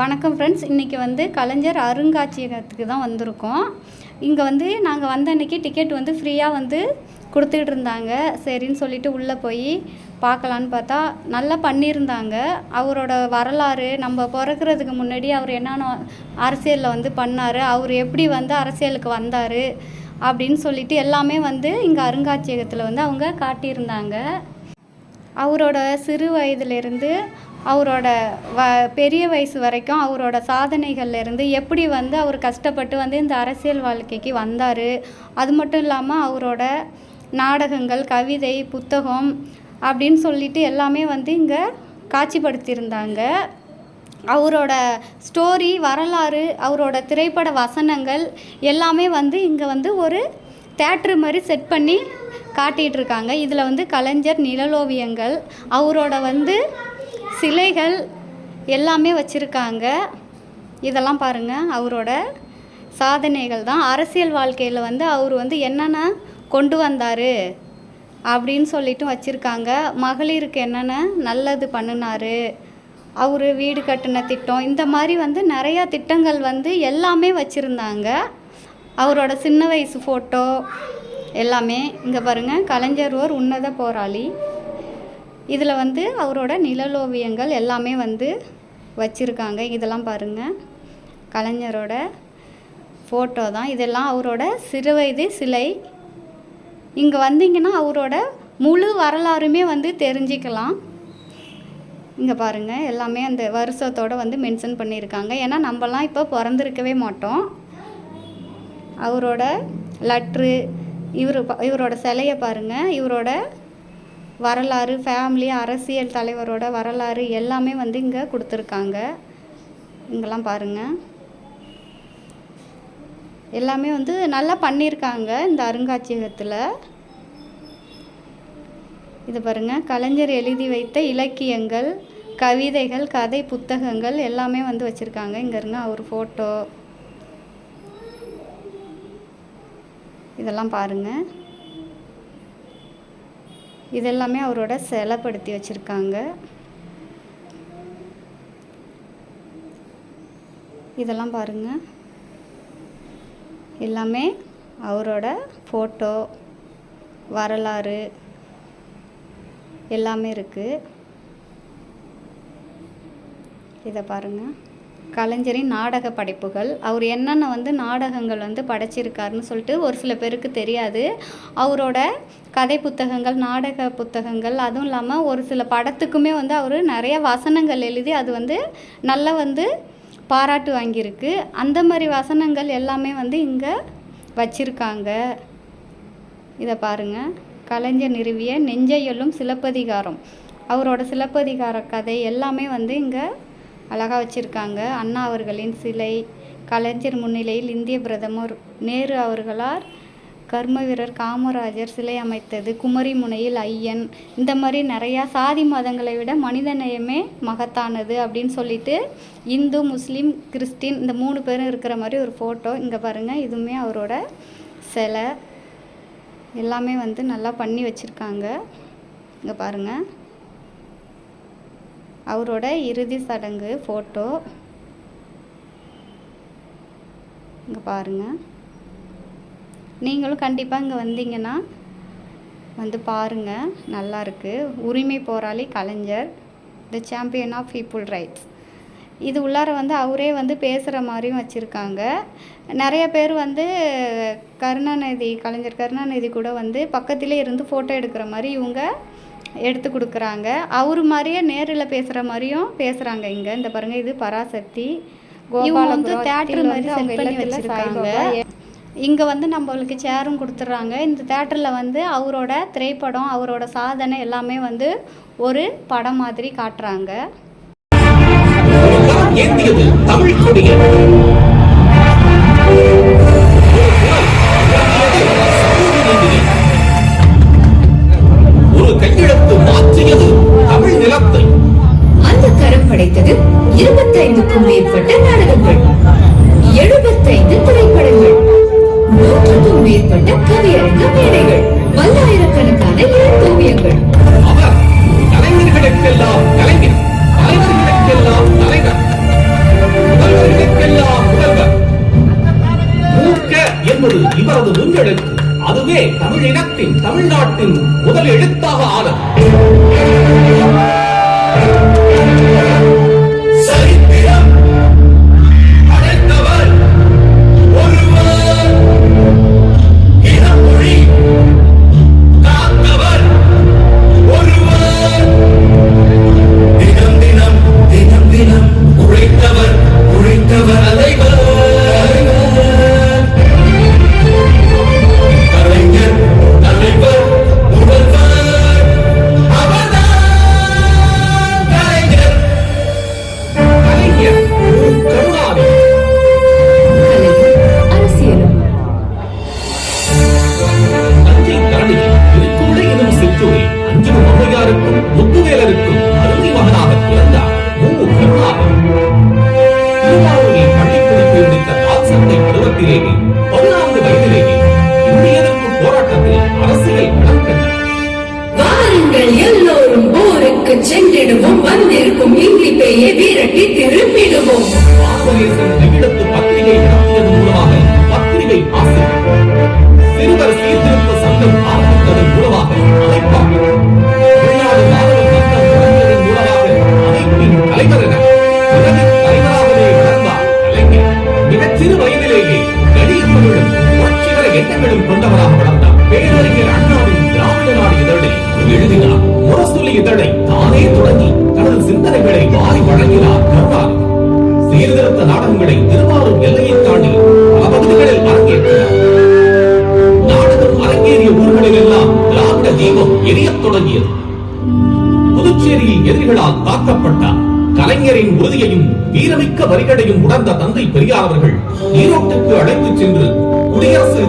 வணக்கம் ஃப்ரெண்ட்ஸ் இன்றைக்கி வந்து கலைஞர் அருங்காட்சியகத்துக்கு தான் வந்திருக்கோம். இங்கே வந்து நாங்கள் வந்த அன்றைக்கி டிக்கெட் வந்து ஃப்ரீயாக வந்து கொடுத்துக்கிட்டு இருந்தாங்க. சரின்னு சொல்லிட்டு உள்ளே போய் பார்க்கலான்னு பார்த்தா நல்லா பண்ணியிருந்தாங்க. அவரோட வரலாறு நம்ம பிறக்கிறதுக்கு முன்னாடி அவர் என்னென்ன அரசியலில் வந்து பண்ணார் அவர் எப்படி வந்து அரசியலுக்கு வந்தார் அப்படின்னு சொல்லிட்டு எல்லாமே வந்து இங்கே அருங்காட்சியகத்தில் வந்து அவங்க காட்டியிருந்தாங்க. அவரோட சிறு வயதிலிருந்து அவரோட வ பெரிய வயசு வரைக்கும் அவரோட சாதனைகள்ல இருந்து எப்படி வந்து அவர் கஷ்டப்பட்டு வந்து இந்த அரசியல் வாழ்க்கைக்கு வந்தார். அது மட்டும் இல்லாமல் அவரோட நாடகங்கள் கவிதை புத்தகம் அப்படின்னு சொல்லிட்டு எல்லாமே வந்து இங்கே காட்சிப்படுத்தியிருந்தாங்க. அவரோட ஸ்டோரி வரலாறு அவரோட திரைப்பட வசனங்கள் எல்லாமே வந்து இங்கே வந்து ஒரு தேட்ரு மாதிரி செட் பண்ணி காட்டிகிட்டு இருக்காங்க இதில் வந்து கலைஞர் நிழலோவியங்கள் அவரோட வந்து சிலைகள் எல்லாமே வச்சுருக்காங்க. இதெல்லாம் பாருங்கள் அவரோட சாதனைகள் தான். அரசியல் வாழ்க்கையில் வந்து அவர் வந்து என்னென்ன கொண்டு வந்தார் அப்படின்னு சொல்லிட்டு வச்சுருக்காங்க. மகளிருக்கு என்னென்ன நல்லது பண்ணினாரு அவர் வீடு கட்டின திட்டம் இந்த மாதிரி வந்து நிறையா திட்டங்கள் வந்து எல்லாமே வச்சுருந்தாங்க. அவரோட சின்ன வயசு ஃபோட்டோ எல்லாமே. இங்கே பாருங்கள் கலைஞர் ஓர் உன்னத போராளி. இதில் வந்து அவரோட நிழலோவியங்கள் எல்லாமே வந்து வச்சுருக்காங்க. இதெல்லாம் பாருங்கள் கலைஞரோட ஃபோட்டோ தான். இதெல்லாம் அவரோட சிறுவயது சிலை. இங்கே வந்தீங்கன்னா அவரோட முழு வரலாறுமே வந்து தெரிஞ்சுக்கலாம். இங்கே பாருங்கள் எல்லாமே அந்த வருஷத்தோட வந்து மென்ஷன் பண்ணியிருக்காங்க. ஏன்னா நம்மலாம் இப்போ பிறந்திருக்கவே மாட்டோம். அவரோட லட்ரு இவர் இவரோட சிலையை பாருங்கள் இவரோட வரலாறு ஃபேமிலி அரசியல் தலைவரோட வரலாறு எல்லாமே வந்து இங்கே கொடுத்துருக்காங்க. இங்கெல்லாம் பாருங்கள் எல்லாமே வந்து நல்லா பண்ணியிருக்காங்க இந்த அருங்காட்சியகத்தில். இது பாருங்கள் கலைஞர் எழுதி வைத்த இலக்கியங்கள் கவிதைகள் கதை புத்தகங்கள் எல்லாமே வந்து வச்சுருக்காங்க. இங்கே இருங்க அவர் ஃபோட்டோ இதெல்லாம் பாருங்கள் இதெல்லாமே அவரோட சிலைப்படுத்தி வச்சுருக்காங்க. இதெல்லாம் பாருங்கள் எல்லாமே அவரோட ஃபோட்டோ வரலாறு எல்லாமே இருக்குது இதை பாருங்கள் கலைஞரின் நாடக படைப்புகள். அவர் என்னென்ன வந்து நாடகங்கள் வந்து படைச்சிருக்காருன்னு சொல்லிட்டு ஒரு சில பேருக்கு தெரியாது. அவரோட கதை புத்தகங்கள் நாடக புத்தகங்கள் அதுவும் இல்லாமல் ஒரு சில படத்துக்குமே வந்து அவர் நிறைய வசனங்கள் எழுதி அது வந்து நல்லா வந்து பாராட்டு வாங்கியிருக்கு. அந்த மாதிரி வசனங்கள் எல்லாமே வந்து இங்கே வச்சிருக்காங்க. இதை பாருங்கள் கலைஞர் நிறுவிய நெஞ்சையொல்லும் சிலப்பதிகாரம். அவரோட சிலப்பதிகார கதை எல்லாமே வந்து இங்கே அழகாக வச்சுருக்காங்க. அண்ணா அவர்களின் சிலை கலைஞர் முன்னிலையில் இந்திய பிரதமர் நேரு அவர்களால் கர்ம வீரர் காமராஜர் சிலை அமைத்தது. குமரி முனையில் ஐயன். இந்த மாதிரி நிறையா சாதி மதங்களை விட மனித நேயமே மகத்தானது அப்படின்னு சொல்லிட்டு இந்து முஸ்லீம் கிறிஸ்டின் இந்த மூணு பேரும் இருக்கிற மாதிரி ஒரு ஃபோட்டோ இங்கே பாருங்கள் இதுவுமே அவரோட சிலை. எல்லாமே வந்து நல்லா பண்ணி வச்சுருக்காங்க. இங்கே பாருங்கள் அவரோட இறுதி சடங்கு ஃபோட்டோ இங்கே பாருங்கள் நீங்களும் கண்டிப்பாக இங்கே வந்தீங்கன்னா வந்து பாருங்கள் நல்லாயிருக்கு உரிமை போராளி Kalaignar the champion of people rights இது உள்ளார வந்து அவரே வந்து பேசுகிற மாதிரியும் வச்சுருக்காங்க. நிறைய பேர் வந்து கருணாநிதி கலைஞர் கருணாநிதி கூட வந்து பக்கத்திலே இருந்து ஃபோட்டோ எடுக்கிற மாதிரி இவங்க எடுத்து கொடுக்குறாங்க. அவர் மாதிரியே நேரில் பேசுகிற மாதிரியும் பேசுகிறாங்க இங்கே. இந்த பாருங்கள் இது பராசக்தி. வந்து தேட்டர் மாதிரி செட் பண்ணி வச்சுருக்காங்க. இங்கே வந்து நம்மளுக்கு சேரும் கொடுத்துட்றாங்க. இந்த தேட்டரில் வந்து அவரோட திரைப்படம் அவரோட சாதனை எல்லாமே வந்து ஒரு படம் மாதிரி காட்டுறாங்க. கிடைத்தது இருபத்தைந்துக்கும் மேற்பட்ட நாடகங்கள். எழுபத்தைந்து திரைப்படங்கள். நூற்றுக்கும் மேற்பட்ட கவியரங்க மேடைகள். பல்லாயிரக்கணக்கான இளந்தோவியங்கள் அவர் கலைஞர்களுக்கெல்லாம் கலைஞர் அதுவே தமிழினத்தின் தமிழ்நாட்டின் முதல் எழுத்தாக ஆனது. பருவத்திலேயே பதினான்கு வயதிலேயே இந்திய எதிர்ப்பு போராட்டத்தில் அரசியல் வாருங்கள் எல்லோரும் போருக்கு சென்றிடுவோம் வந்திருக்கும் இங்கிலிப்பையே விரட்டி திருப்பிடுவோம். ஆசிரியர்கள் பத்திரிகை நடத்தியதன் மூலமாக பத்திரிகை ஆசிரியர். சிறுவர் சீர்திருத்த சங்கம் ஆரம்பித்ததன் மூலமாக அமைப்பின் தலைவர் என பிறகு தலைவராகவே வளர்ந்தார் கலைஞர். மிகச் சிறு வயதிலேயே கடியங்களும் புரட்சிகர எண்ணங்களும் கொண்டவராக வளர்ந்தார் பேரறிஞர் அண்ணாவின் திராவிட நாடு இதழில் எழுதினார். முரசொலி இதழை தானே தொடங்கி தனது சிந்தனைகளை வாரி வழங்கினார் கருணாநிதி. சீர்திருத்த நாடகங்களை திருவாரூர் எல்லையை தாண்டி பல பகுதிகளில் அரங்கேற்றினார். நாடகம் அரங்கேறிய ஊர்களில் எல்லாம் திராவிட தீபம் எரியத் தொடங்கியது. புதுச்சேரியில் எதிரிகளால் தாக்கப்பட்டார் கலைஞரின் உறுதியையும் வீரமிக்க வரிகளையும் உணர்ந்த தந்தை பெரியார் அவர்கள் ஈரோட்டுக்கு அழைத்துச் சென்று குடியரசு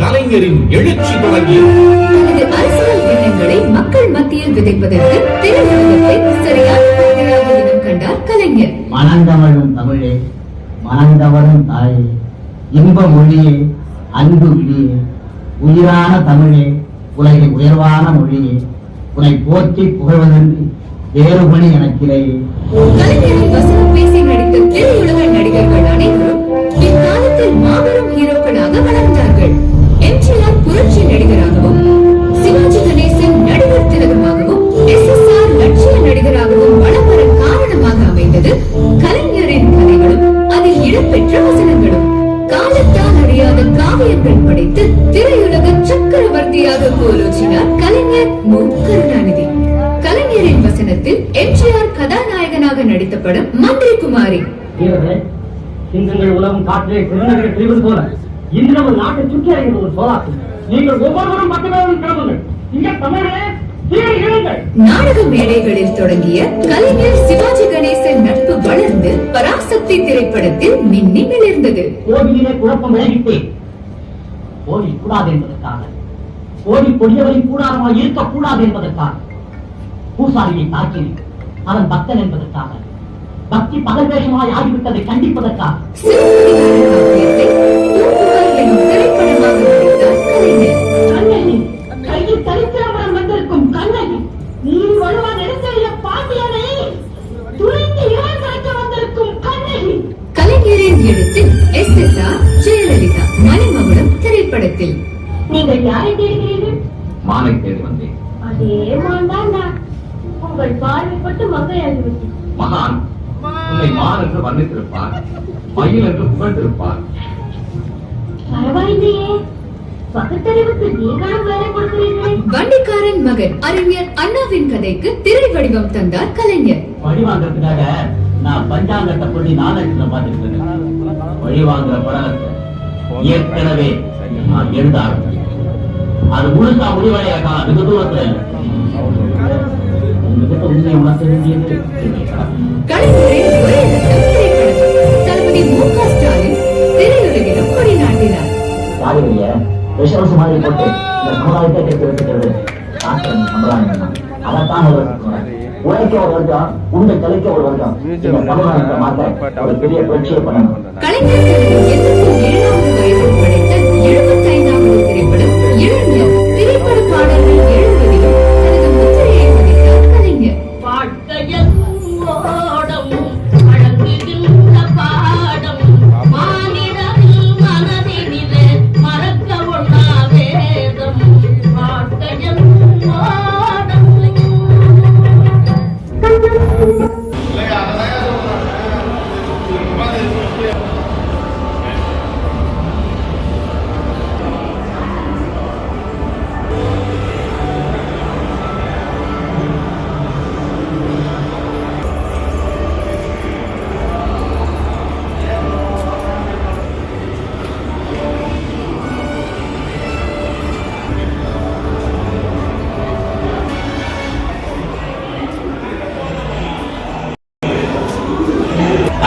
கலைஞரின் எழுச்சி தொடங்கியது. தனது அரசியல் எண்ணங்களை மக்கள் மத்தியில் விதைப்பதற்கு சரியான கண்டார் கலைஞர். மனங்கமழும் தமிழே மனங்கவரும் தாயே இன்ப மொழியே அன்பு விழியே உயிரான தமிழே உலகின் உயர்வான மொழியே உன்னை போற்றி புகழ்வதன்றி வேறு பணி எனக்கிலேயே பேசி நடித்த திரையுலக நடிகர்கள் அனைவரும் மாபெரும் ஹீரோக்களாக வளர்ந்தார்கள். எம்ஜிஆர் புரட்சி நடிகராகவும் சிவாஜி கணேசன் நடிகர் திலகமாகவும் எஸ். எஸ். ஆர். லட்சிய நடிகராகவும் வலம் வர காரணமாக அமைந்தது கலைஞரின் கதைகளும் அதில் இடம்பெற்ற வசனங்களும். காலத்தால் அறியாத காவியங்கள் படைத்து திரையுலக சக்கரவர்த்தியாக கோலோச்சினார் கலைஞர் மு கருணாநிதி. கலைஞரின் வசனத்தில் எம்ஜிஆர் கதாநாயகனாக நடித்த படம் மந்திரி குமாரி சிங்கங்கள் உலகம் காற்றிலே திருநகரை பிரிவது போல இன்று நமது நாட்டை சுற்றி அறிந்த ஒரு சோலாக்கு. நீங்கள் ஒவ்வொருவரும் மக்களும் கிளம்புங்கள் இங்கே இழுங்கள். நாடக மேடைகளில் தொடங்கிய கலைஞர் சிவாஜி கணேசன் நட்பு வளர்ந்து பராசக்தி திரைப்படத்தில் மின்னி மிளிர்ந்தது கோவிலிலே குழப்பம் விளைவித்தேன். கோவில் கூடாது என்பதற்காக. ஓடி கொடியவரை கூடாரமாக இருக்கக்கூடாது என்பதற்காக. பூசாரியை தாக்கினேன். அவன் பக்தன் என்பதற்காக. பக்தி பதவேஷமாய் ஆகிவிட்டதை கண்டிப்பதற்காக. சிவபதிகார கையில் சரித்திரமரம் வந்திருக்கும் கண்ணகி நீர் பாண்டியனை வந்திருக்கும் கண்ணகி. கலைஞரின் எழுத்தில் S S R Jayalalithaa Manimagudam திரைப்படத்தில். நீங்கள் யாரை தேடுகிறீர்கள்? மானை தேடி வந்தேன். அதே மாண்டாண்டா உங்கள் பார்வைப்பட்டு மங்கையாகிவிட்டது. மகான் உன்னை மான் என்று வர்ணித்திருப்பார் மயில் என்று புகழ்ந்திருப்பார். பரவாயில்லையே. வண்டிக்காரன் மகன் அறிஞர் அண்ணாவின் கதைக்கு திரை வடிவம் தந்தார் கலைஞர். பழி வாங்குறதுக்காக நான் பஞ்சாங்கத்தை சொல்லி நாலட்சம் பார்த்துருக்கேன் பழி வாங்குற படத்தை ஏற்கனவே ஆரம்பிச்சேன் அது முழுசா முடிவடையாக்கா வெகு தூரத்துல உண்மையை உணர்த்த வேண்டியது தளபதி மு க ஸ்டாலின் திரையுலகிலும் கொடி நாட்டினார் யாருடைய விஷவச மாதிரி போட்டு இந்த சமுதாயத்தை கெட்டு வச்சுக்கிறது சாஸ்திரம் சமுதாயம் தான். அதைத்தான் ஒரு வர்க்கம். உழைக்க ஒரு இந்த சமுதாயத்தை மாற்ற ஒரு பெரிய புரட்சியை பண்ணணும்.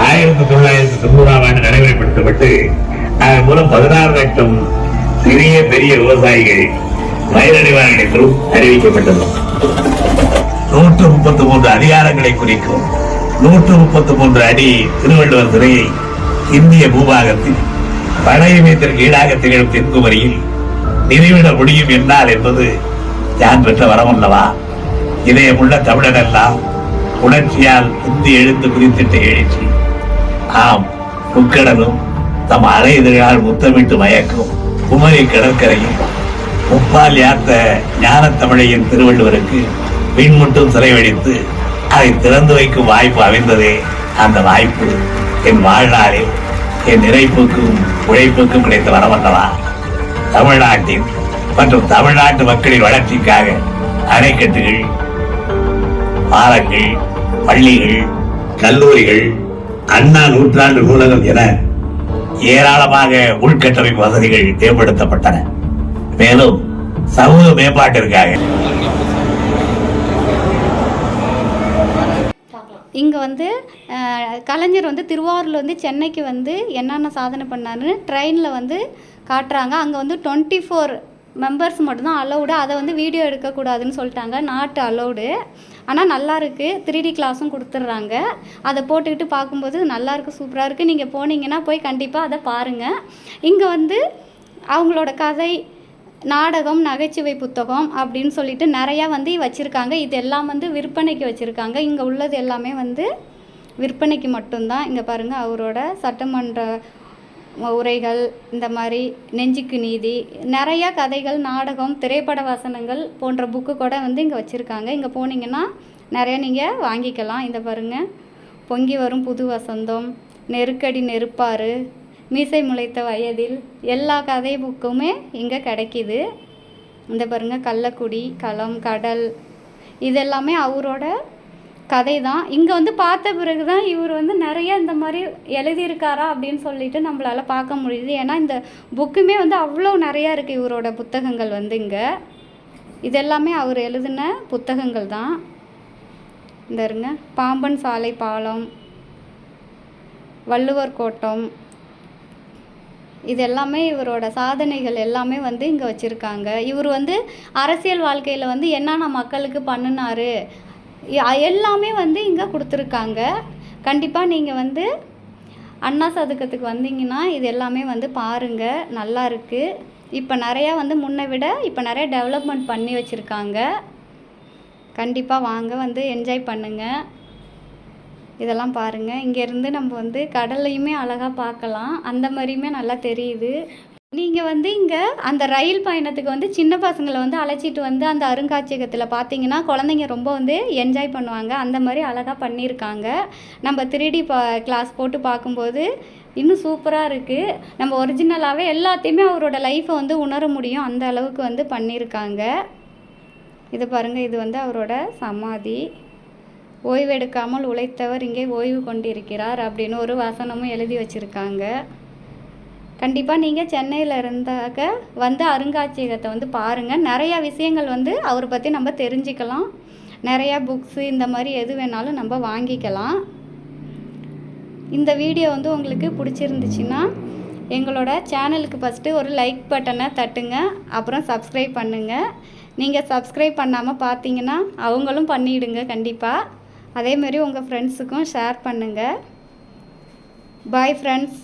ஆயிரத்தி தொள்ளாயிரத்தி தொண்ணூறாம் ஆண்டு நடைமுறைப்படுத்தப்பட்டு அதன் மூலம் பதினாறு லட்சம் சிறிய பெரிய விவசாயிகள் பயிரடைவார்கள் அறிவிக்கப்பட்டது. நூற்று முப்பத்தி மூன்று அதிகாரங்களை குறிக்கும் நூற்று முப்பத்தி மூன்று அடி திருவள்ளுவர் சிறையை இந்திய பூபாகத்தில் படையமயத்திற்கு ஈடாக திகழும் தென்குமரியில் நிறைவிட முடியும் என்றால் என்பது யான் பெற்ற வரமல்லவா இதயமுள்ள தமிழனெல்லாம் உணர்ச்சியால் இந்தி எழுத்து குறித்திட்ட எழுச்சி. ஆம் முக்கடலும் தம் அலை எதிரால் முத்தமிட்டு மயக்கும் குமரி கடற்கரையும் முப்பால் யாத்த ஞான தமிழையின் திருவள்ளுவருக்கு பின்முட்டும் சிறை வடித்து அதை திறந்து வைக்கும் வாய்ப்பு அமைந்ததே அந்த வாய்ப்பு. என் வாழ்நாளில் என் நிறைப்புக்கும் உழைப்புக்கும் கிடைத்த வரவல்லவா? தமிழ்நாட்டின் மற்றும் தமிழ்நாட்டு மக்களின் வளர்ச்சிக்காக அணைக்கட்டுகள் பாலங்கள் பள்ளிகள் கல்லூரிகள் அண்ணா நூற்றாண்டு நூலகம் என ஏராளமாக உள்கட்டமைப்பு வசதிகள் மேம்படுத்தப்பட்டன மேலும் சமூக மேம்பாட்டிற்காக. இங்கே வந்து கலைஞர் வந்து திருவாரூர்ல வந்து சென்னைக்கு வந்து என்னென்ன சாதனை பண்ணாருன்னு ட்ரெயினில் வந்து காட்டுறாங்க. அங்கே வந்து டுவெண்ட்டி ஃபோர் மெம்பர்ஸ் மட்டும்தான் அலௌடு அதை வந்து வீடியோ எடுக்கக்கூடாதுன்னு சொல்லிட்டாங்க. நாட்டு அலௌடு ஆனால் நல்லா இருக்குது த்ரீ டி கிளாஸும் கொடுத்துட்றாங்க. அதை போட்டுக்கிட்டு பார்க்கும்போது நல்லாயிருக்கு சூப்பராக இருக்குது நீங்கள் போனீங்கன்னா போய் கண்டிப்பாக அதை பாருங்கள் இங்கே வந்து அவங்களோட கதை நாடகம் நகைச்சுவை புத்தகம் அப்படின்னு சொல்லிட்டு நிறையா வந்து வச்சுருக்காங்க. இது எல்லாம் வந்து விற்பனைக்கு வச்சுருக்காங்க. இங்கே உள்ளது எல்லாமே வந்து விற்பனைக்கு மட்டும்தான். இங்கே பாருங்கள் அவரோட சட்டமன்ற உரைகள் இந்த மாதிரி நெஞ்சுக்கு நீதி நிறையா கதைகள் நாடகம் திரைப்பட வசனங்கள் போன்ற புக்கு கூட வந்து இங்கே வச்சுருக்காங்க. இங்கே போனீங்கன்னா நிறைய நீங்கள் வாங்கிக்கலாம். இந்த பாருங்கள் பொங்கி வரும் புது வசந்தம் நெருக்கடி நெருப்பாறு மீசை முளைத்த வயதில் எல்லா கதை புக்குமே இங்கே கிடைக்கிது. இந்த பாருங்க கள்ளக்குடி களம் கடல் இதெல்லாமே அவரோட கதை தான் இங்கே வந்து பார்த்த பிறகு தான் இவர் வந்து நிறைய இந்த மாதிரி எழுதியிருக்காரா அப்படின்னு சொல்லிட்டு நம்மளால் பார்க்க முடியுது. ஏன்னா இந்த புக்குமே வந்து அவ்வளோ நிறையா இருக்குது இவரோட புத்தகங்கள் வந்து இங்கே. இது எல்லாமே அவர் எழுதின புத்தகங்கள் தான் இந்த இருங்க பாம்பன் சாலை பாலம் வள்ளுவர் கோட்டம் இது எல்லாமே இவரோட சாதனைகள் எல்லாமே வந்து இங்கே வச்சுருக்காங்க. இவர் வந்து அரசியல் வாழ்க்கையில் வந்து என்னென்ன மக்களுக்கு பண்ணினாரு எல்லாமே வந்து இங்கே கொடுத்துருக்காங்க. கண்டிப்பாக நீங்கள் வந்து அண்ணா சதுக்கத்துக்கு வந்தீங்கன்னா இது எல்லாமே வந்து பாருங்கள் நல்லா இருக்குது இப்போ நிறையா வந்து முன்னை விட இப்போ நிறைய டெவலப்மெண்ட் பண்ணி வச்சுருக்காங்க. கண்டிப்பாக வாங்க வந்து என்ஜாய் பண்ணுங்கள் இதெல்லாம் பாருங்கள் இங்கேருந்து நம்ம வந்து கடல்லையுமே அழகாக பார்க்கலாம். அந்த மாதிரியுமே நல்லா தெரியுது. நீங்கள் வந்து இங்கே அந்த ரயில் பயணத்துக்கு வந்து சின்ன பசங்களை வந்து அழைச்சிட்டு வந்து அந்த அருங்காட்சியகத்தில் பார்த்தீங்கன்னா குழந்தைங்க ரொம்ப வந்து என்ஜாய் பண்ணுவாங்க. அந்த மாதிரி அழகாக பண்ணியிருக்காங்க. நம்ம த்ரீடி பா கிளாஸ் போட்டு பார்க்கும்போது இன்னும் சூப்பராக இருக்குது நம்ம ஒரிஜினலாகவே எல்லாத்தையுமே அவரோட லைஃப்பை வந்து உணர முடியும். அந்த அளவுக்கு வந்து பண்ணியிருக்காங்க. இது பாருங்கள் இது வந்து அவரோட சமாதி. ஓய்வெடுக்காமல் உழைத்தவர் இங்கே ஓய்வு கொண்டிருக்கிறார் அப்படின்னு ஒரு வசனமும் எழுதி வச்சுருக்காங்க. கண்டிப்பாக நீங்கள் சென்னையில் இருந்தாக்க வந்து அருங்காட்சியகத்தை வந்து பாருங்கள் நிறையா விஷயங்கள் வந்து அவரை பற்றி நம்ம தெரிஞ்சுக்கலாம். நிறையா புக்ஸு இந்த மாதிரி எது வேணாலும் நம்ம வாங்கிக்கலாம். இந்த வீடியோ வந்து உங்களுக்கு பிடிச்சிருந்துச்சுன்னா எங்களோட சேனலுக்கு ஃபஸ்ட்டு ஒரு லைக் பட்டனை தட்டுங்க. அப்புறம் சப்ஸ்கிரைப் பண்ணுங்கள் நீங்கள் சப்ஸ்கிரைப் பண்ணாமல் பார்த்தீங்கன்னா அவங்களும் பண்ணிவிடுங்க கண்டிப்பாக அதேமாரி உங்கள் ஃப்ரெண்ட்ஸுக்கும் ஷேர் பண்ணுங்கள் பாய் ஃப்ரெண்ட்ஸ்